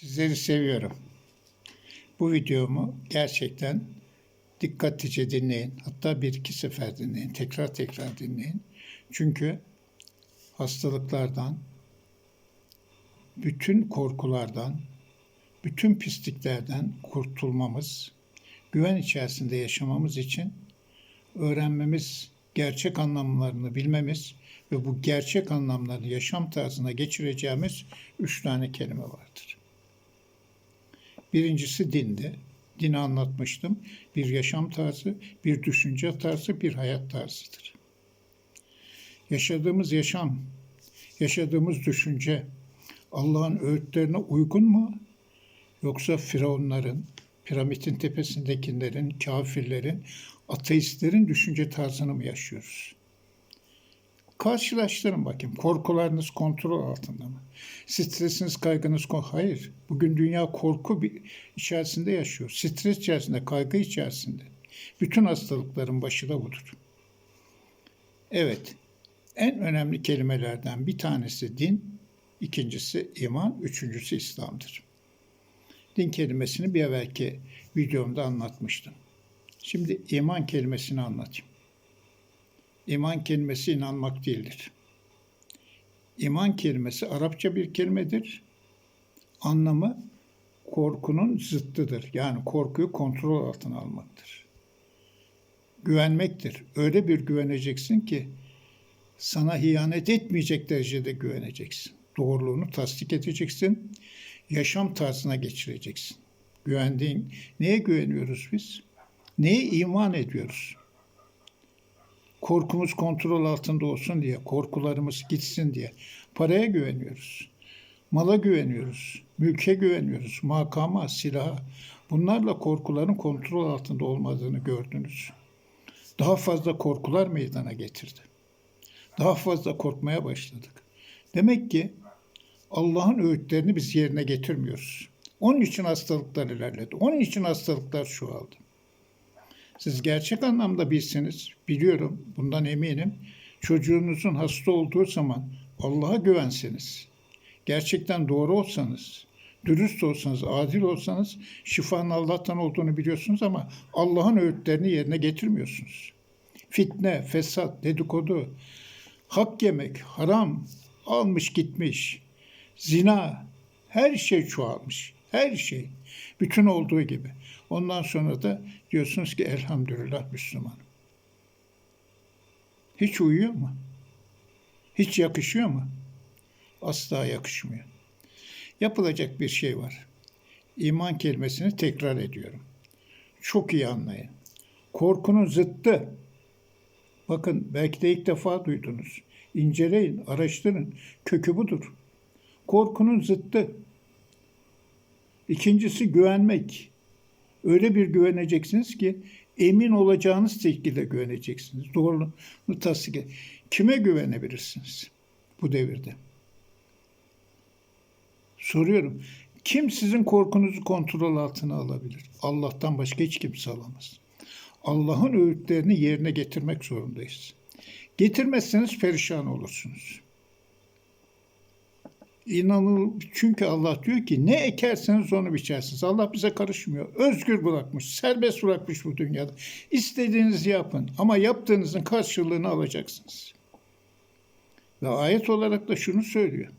Sizleri seviyorum. Bu videomu gerçekten dikkatlice dinleyin. Hatta bir iki sefer dinleyin. Tekrar tekrar dinleyin. Çünkü hastalıklardan, bütün korkulardan, bütün pisliklerden kurtulmamız, güven içerisinde yaşamamız için öğrenmemiz, gerçek anlamlarını bilmemiz ve bu gerçek anlamlarını yaşam tarzına geçireceğimiz üç tane kelime vardır. Birincisi dindi. Dini anlatmıştım. Bir yaşam tarzı, bir düşünce tarzı, bir hayat tarzıdır. Yaşadığımız yaşam, yaşadığımız düşünce Allah'ın öğütlerine uygun mu? Yoksa firavunların, piramidin tepesindekilerin, kafirlerin, ateistlerin düşünce tarzını mı yaşıyoruz? Karşılaştırın bakayım. Korkularınız kontrol altında mı? Stresiniz, kaygınız kon Hayır. Bugün dünya korku bir içerisinde yaşıyor. Stres içerisinde, kaygı içerisinde. Bütün hastalıkların başı da budur. Evet. En önemli kelimelerden bir tanesi din, ikincisi iman, üçüncüsü İslam'dır. Din kelimesini bir evvelki videomda anlatmıştım. Şimdi iman kelimesini anlatayım. İman kelimesi inanmak değildir. İman kelimesi Arapça bir kelimedir. Anlamı korkunun zıttıdır. Yani korkuyu kontrol altına almaktır. Güvenmektir. Öyle bir güveneceksin ki sana ihanet etmeyecek derecede güveneceksin. Doğruluğunu tasdik edeceksin. Yaşam tarzına geçireceksin. Güvendiğin, neye güveniyoruz biz? Neye iman ediyoruz? Korkumuz kontrol altında olsun diye, korkularımız gitsin diye paraya güveniyoruz. Mala güveniyoruz, mülke güveniyoruz, makama, silaha. Bunlarla korkuların kontrol altında olmadığını gördünüz. Daha fazla korkular meydana getirdi. Daha fazla korkmaya başladık. Demek ki Allah'ın öğütlerini biz yerine getirmiyoruz. Onun için hastalıklar ilerledi. Onun için hastalıklar çoğaldı. Siz gerçek anlamda bilseniz, biliyorum, bundan eminim. Çocuğunuzun hasta olduğu zaman Allah'a güvenseniz, gerçekten doğru olsanız, dürüst olsanız, adil olsanız şifanın Allah'tan olduğunu biliyorsunuz ama Allah'ın öğütlerini yerine getirmiyorsunuz. Fitne, fesat, dedikodu, hak yemek, haram, almış gitmiş, zina, her şey çoğalmış. Her şey. Bütün olduğu gibi. Ondan sonra da diyorsunuz ki elhamdülillah Müslümanım. Hiç uyuyor mu? Hiç yakışıyor mu? Asla yakışmıyor. Yapılacak bir şey var. İman kelimesini tekrar ediyorum. Çok iyi anlayın. Korkunun zıttı. Bakın belki de ilk defa duydunuz. İnceleyin, araştırın. Kökü budur. Korkunun zıttı. İkincisi güvenmek. Öyle bir güveneceksiniz ki emin olacağınız şekilde güveneceksiniz. Doğruluğunu tasdik et. Kime güvenebilirsiniz bu devirde? Soruyorum. Kim sizin korkunuzu kontrol altına alabilir? Allah'tan başka hiç kimse alamaz. Allah'ın öğütlerini yerine getirmek zorundayız. Getirmezseniz perişan olursunuz. İnanıl çünkü Allah diyor ki ne ekerseniz onu biçersiniz. Allah bize karışmıyor. Özgür bırakmış, serbest bırakmış bu dünyada. İstediğinizi yapın ama yaptığınızın karşılığını alacaksınız. Ve ayet olarak da şunu söylüyor.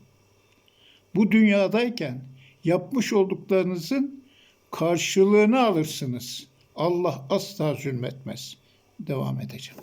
Bu dünyadayken yapmış olduklarınızın karşılığını alırsınız. Allah asla zulmetmez. Devam edeceğim.